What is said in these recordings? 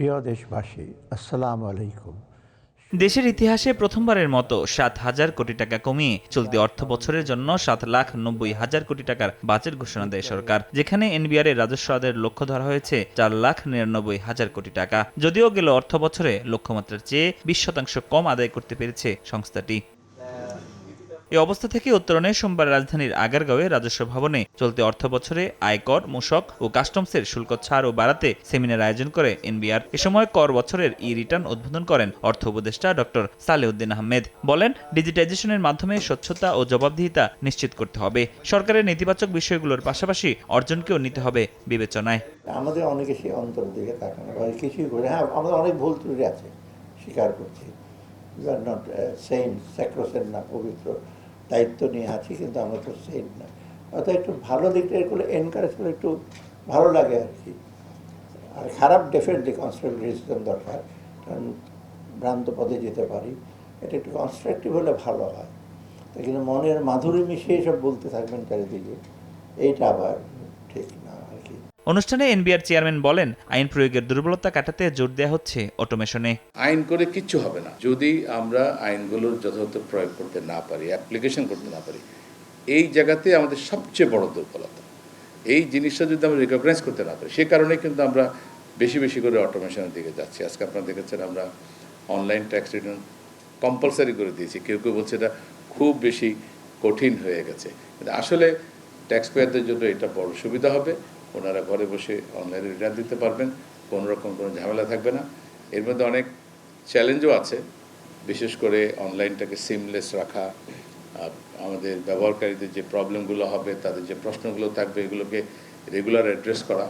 প্রিয় দেশবাসী, আসসালামু আলাইকুম। দেশের ইতিহাসে প্রথমবারের মতো সাত হাজার কোটি টাকা কমিয়ে চলতি অর্থ বছরের জন্য সাত লাখ নব্বই হাজার কোটি টাকার বাজেট ঘোষণা দেয় সরকার, যেখানে এনবিআর এর রাজস্ব আদের লক্ষ্য ধরা হয়েছে চার লাখ নিরানব্বই হাজার কোটি টাকা। যদিও গেল অর্থ বছরে লক্ষ্যমাত্রার চেয়ে বিশ শতাংশ কম আদায় করতে পেরেছে সংস্থাটি। এই অবস্থা থেকে উত্তরণে সোমবার রাজধানীর আগারগাঁওয়ে রাজস্ব ভবনে চলতি অর্থ বছরে আয়কর, মূসক ও কাস্টমসের শুল্ক ছাড় ও বাড়াতে সেমিনার আয়োজন করে এনবিআর। এ সময় কর বছরের ই রিটার্ন উদ্বোধন করেন অর্থ উপদেষ্টা ডক্টর সালেউদ্দিন আহমেদ। বলেন, ডিজিটাইজেশনের মাধ্যমে স্বচ্ছতা ও জবাবদিহিতা নিশ্চিত করতে হবে। সরকারের নেতিবাচক বিষয়গুলোর পাশাপাশি অর্জনকেও নিতে হবে বিবেচনায়। আমাদের অনেকে সেই অন্তর দিকে তাকানো কিছুই করে হ্যাঁ আমাদের অনেক ভুল ত্রুটি আছে, স্বীকার করছি। নট সেইন স্যাক্রোসেন না, পবিত্র। দায়িত্ব নিয়ে আছি, কিন্তু আমরা তো সেই না। অর্থাৎ একটু ভালো দিকটা এগুলো এনকারেজ করে একটু ভালো লাগে আর কি। আর খারাপ ডেফিনেটলি কনস্ট্রাকটিভিজম দরকার, কারণ ভ্রান্ত পদে যেতে পারি। এটা একটু কনস্ট্রাকটিভ হলে ভালো হয়। তা কিন্তু মনের মাধুরী মিশিয়ে সব বলতে থাকবেন চারিদিকে, এইটা আবার ঠিক না। অনুষ্ঠানে এনবিআর চেয়ারম্যান বলেন, আইন প্রয়োগের দুর্বলতা কাটাতে জোর দেওয়া হচ্ছে অটোমেশনে। আইন করে কিচ্ছু হবে না। যদি আমরা আইনগুলোর যথাযথ প্রয়োগ করতে না পারি, অ্যাপ্লিকেশন করতে না পারি, এই জায়গাতে আমাদের সবচেয়ে বড় দুর্বলতা। এই জিনিসটা যদি আমরা রিকগনাইজ করতে না পারি, সে কারণে কিন্তু আমরা বেশি বেশি করে অটোমেশনের দিকে যাচ্ছি। আজকে আপনারা দেখেছেন আমরা অনলাইন ট্যাক্স রিটার্ন কম্পালসারি করে দিয়েছি। কেউ কেউ বলছে এটা খুব বেশি কঠিন হয়ে গেছে। আসলে ট্যাক্স পেয়ারদের জন্য এটা বড় সুবিধা হবে। ওনারা ঘরে বসে অনলাইনে রিটার্ন দিতে পারবেন, কোনো রকম কোনো ঝামেলা থাকবে না। এর মধ্যে অনেক চ্যালেঞ্জও আছে, বিশেষ করে অনলাইনটাকে সিমলেস রাখা আমাদের ব্যবহারকারীদের যে প্রবলেমগুলো হবে, তাদের যে প্রশ্নগুলো থাকবে, এগুলোকে রেগুলার অ্যাড্রেস করা।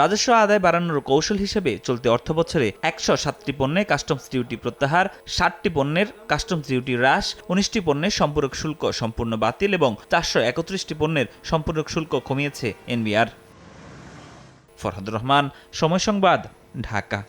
রাজস্ব আদায় বাড়ানোর কৌশল হিসেবে চলতি অর্থ বছরে একশো সাতটি পণ্যে কাস্টমস ডিউটি প্রত্যাহার, ষাটটি পণ্যের কাস্টমস ডিউটি হ্রাস, উনিশটি পণ্যের সম্পূরক শুল্ক সম্পূর্ণ বাতিল এবং চারশো একত্রিশটি পণ্যের সম্পূরক শুল্ক কমিয়েছে এনবিআর। ফরহাদুর রহমান সময় সংবাদ ঢাকা।